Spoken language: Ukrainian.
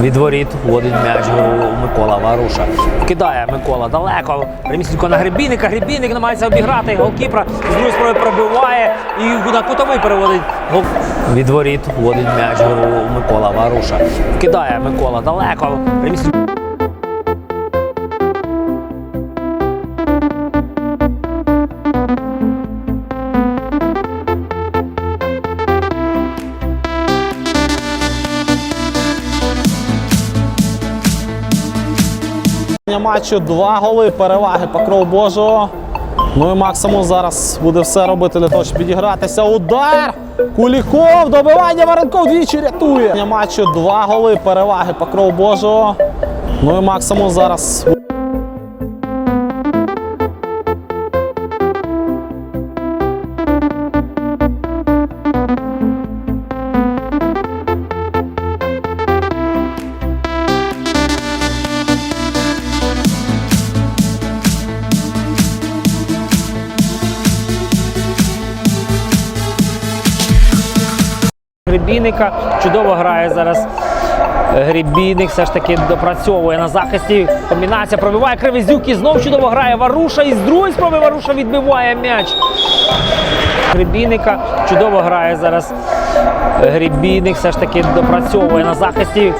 Від воріт вводить м'яч гру Микола Варуша. Кидає Микола далеко. Примісінько на Гребінника. Гребінник намагається обіграти голкіпра. З другої спроби пробиває і на кутовий переводить гол. Від воріт вводить м'яч гру Микола Варуша. Кидає Микола далеко. Примісненько матчу два голи переваги покров Божого. Ну і Максимум зараз буде все робити для того, щоб підігратися. Удар! Куліков! Добивання Варенков двічі рятує. Матчу два голи переваги покров Божого. Ну і Максимум зараз Гребінника. Чудово грає зараз. Грібійник все ж таки допрацьовує на захисті. Комбінація пробиває Кривизюк і знов чудово грає Варуша. І з другої спроби Варуша відбиває м'яч. Гребінника. Чудово грає зараз. Грібійник все ж таки допрацьовує на захисті.